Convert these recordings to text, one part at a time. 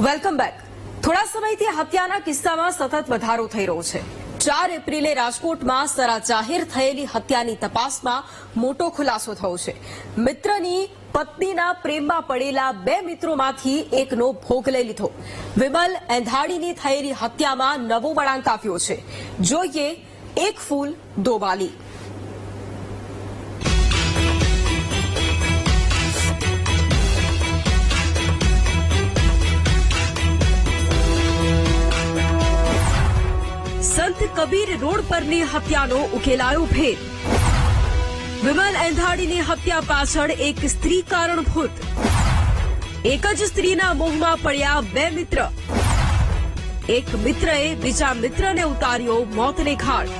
Welcome back. થોડા સમયથી હત્યાના કિસ્સામાં સતત વધારો થઈ રહ્યો છે. ચાર એપ્રિલે રાજકોટમાં સરા જાહેર થયેલી હત્યાની તપાસમાં મોટો ખુલાસો થયો છે. મિત્રની પત્નીના પ્રેમમાં પડેલા બે મિત્રોમાંથી એકનો ભોગ લઈ લીધો. વિમલ એંધાડીની થયેલી હત્યામાં નવો વળાંક આવ્યો છે. જોઈએ એક ફૂલ દો સંત કબીર રોડ પરની હત્યાનો ઉકેલાયો ભેદ. વિમલ એંધાડીની હત્યા પાછળ એક સ્ત્રી કારણભૂત. એક જ સ્ત્રીના મોહમાં પડ્યા બે મિત્ર. એક મિત્રએ બીજા મિત્રને ઉતાર્યો મોતને ઘાટ.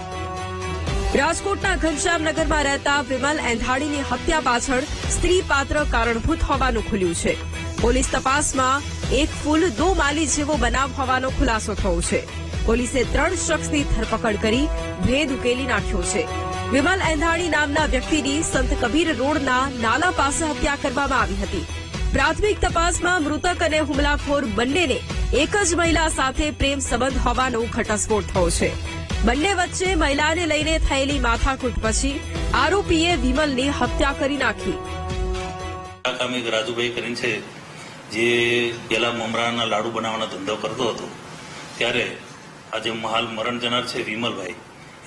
રાજકોટના ઘનશ્યામનગરમાં રહેતા વિમલ એંધાડીની હત્યા પાછળ સ્ત્રી પાત્ર કારણભૂત હોવાનું ખુલ્યું છે. પોલીસ તપાસમાં એક ફૂલ દો માલી જેવો બનાવ હોવાનો ખુલાસો થયો છે. પોલીસે ત્રણ શખ્સની ધરપકડ કરી ભેદ ઉકેલી નાખ્યો છે. વિમલ એંધાણી નામના વ્યક્તિની સંત કબીર રોડના નાલા પાસે હત્યા કરવામાં આવી હતી. પ્રાથમિક તપાસમાં મૃતક અને હુમલાખોર બંનેને એક જ મહિલા સાથે પ્રેમ સંબંધ હોવાનો ઘટસ્ફોટ થયો છે. બંને વચ્ચે મહિલાને લઈને થયેલી માથાકૂટ પછી આરોપીએ વિમલની હત્યા કરી નાખી. રાજુભાઈ કરીને છે, જે પેલા મમરાના લાડુ બનાવવાનો ધંધો કરતો હતો, ત્યારે આજે હાલ મરણ જનાર છે વિમલભાઈ.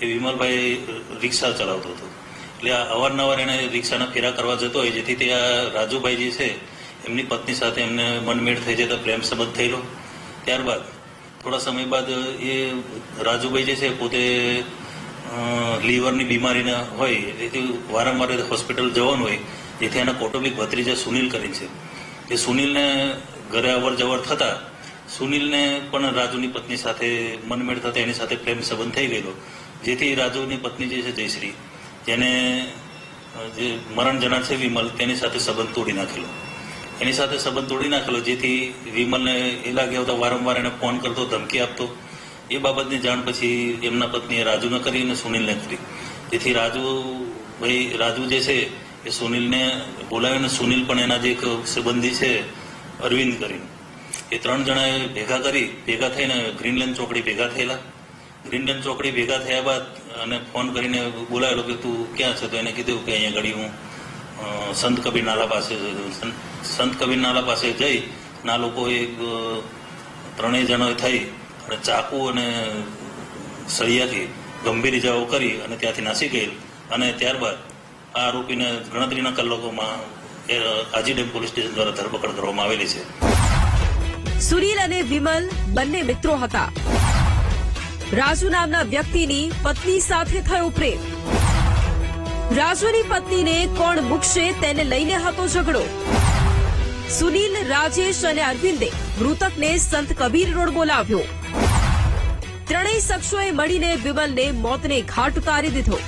એ વિમલભાઈ રિક્ષા ચલાવતો હતો. એટલે આ અવારનવાર એને રિક્ષાના ફેરા કરવા જતો હોય, જેથી તે આ રાજુભાઈ જે છે, એમની પત્ની સાથે એમને મનમેળ થઈ જતા પ્રેમ સંબંધ થયેલો. ત્યારબાદ, થોડા સમય બાદ એ રાજુભાઈ જે છે, પોતે લીવરની બીમારીના હોય એથી વારંવાર હોસ્પિટલ જવાનું હોય, જેથી એના કૌટુંબિક ભત્રીજા સુનિલ કરી છે. એ સુનિલને ઘરે અવર જવર થતા સુનિલને પણ રાજુની પત્ની સાથે મનમેળ થતા એની સાથે પ્રેમ સંબંધ થઈ ગયેલો. જેથી રાજુની પત્ની જે છે જયશ્રી, જેને જે મરણ જનાર છે વિમલ, તેની સાથે સંબંધ તોડી નાખેલો. એની સાથે સંબંધ તોડી નાખેલો, જેથી વિમલને એ લાગે હતા વારંવાર એને ફોન કરતો, ધમકી આપતો. એ બાબતની જાણ પછી એમના પત્નીએ રાજુને કરી અને સુનિલને કરી. જેથી રાજુ, ભાઈ, રાજુ જે છે એ સુનિલને બોલાવીને સુનિલ પણ એના જે એક સંબંધી છે, અરવિંદ કરીને. એ ત્રણ જણાએ ભેગા કરી ભેગા થઈને ગ્રીનલેન્ડ ચોકડી ભેગા થયેલા. ગ્રીનલેન્ડ ચોકડી ભેગા થયા બાદ અને ફોન કરીને બોલાવેલો કે તું ક્યાં છે? તો એને કીધું કે અહીંયા ઘડી હું સંત કબીર નાલા પાસે સંત- કબીર નાલા પાસે જઈ ના લોકો એક ત્રણેય જણા થઈ અને ચાકુ અને સળિયાથી ગંભીર ઇજાઓ કરી અને ત્યાંથી નાસી ગયેલ. અને ત્યારબાદ આ આરોપીને ગણતરીના કલાકોમાં એ, ડેમ પોલીસ સ્ટેશન દ્વારા ધરપકડ કરવામાં આવેલી છે. સુનિલ અને વિમલ બંને મિત્રો હતા. રાજુ નામના વ્યક્તિની પત્ની સાથે થયો પ્રેમ. રાજુની પત્નીને કોણ મૂકશે તેને લઈને હતો ઝઘડો. સુનિલ, રાજેશ અને અરવિંદે મૃતકને સંત કબીર રોડ બોલાવ્યો. ત્રણેય શખ્સોએ મળીને વિમલને મોતને ઘાટ ઉતારી દીધો.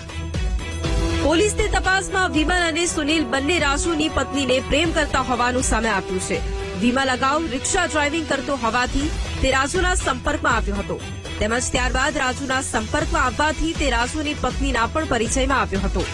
પોલીસની તપાસમાં વિમલ અને સુનિલ બંને રાજુની પત્નીને પ્રેમ કરતા હોવાનું સામે આવ્યું છે. વિમલ લગાવ, રિક્ષા ડ્રાઇવિંગ કરતો હોવાથી તે રાજુના સંપર્કમાં આવ્યો હતો. તેમજ ત્યારબાદ રાજુના સંપર્કમાં આવવાથી તે રાજુની પત્નીના પણ પરિચયમાં આવ્યો હતો.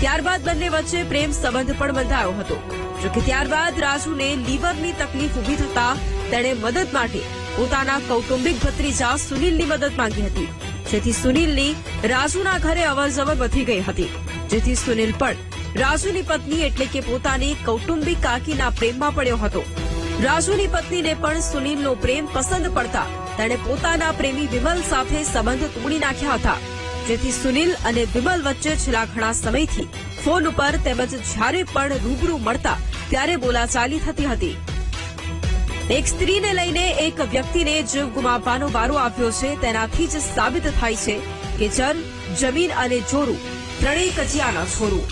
ત્યારબાદ બંને વચ્ચે પ્રેમ સંબંધ પણ બંધાયો હતો. જોકે ત્યારબાદ રાજુને લીવરની તકલીફ ઊભી થતા તેણે મદદ માટે પોતાના કૌટુંબિક ભત્રીજા સુનિલની મદદ માંગી હતી. જેથી સુનિલની રાજુના ઘરે અવરજવર વધી ગઈ હતી. જેથી સુનિલ પણ રાજુની પત્ની એટલે કે પોતાની કૌટુંબિક કાકીના પ્રેમમાં પડ્યો હતો. રાજુની પત્નીને પણ સુનિલનો પ્રેમ પસંદ પડતા તેણે પોતાના પ્રેમી વિમલ સાથે સંબંધ તોડી નાખ્યા હતા. જેથી સુનિલ અને વિમલ વચ્ચે છેલ્લા ઘણા સમયથી ફોન ઉપર તેમજ જ્યારે પણ રૂબરૂ મળતા ત્યારે બોલાચાલી થતી હતી. એક સ્ત્રીને લઈને એક વ્યક્તિને જીવ ગુમાવવાનો વારો આવ્યો છે તેનાથી જ સાબિત થાય છે કે જર જમીન અને જોરું ત્રણેય કજિયાના છોરું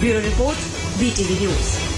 બ્યુરો રિપોર્ટ બીટીવી ન્યૂઝ.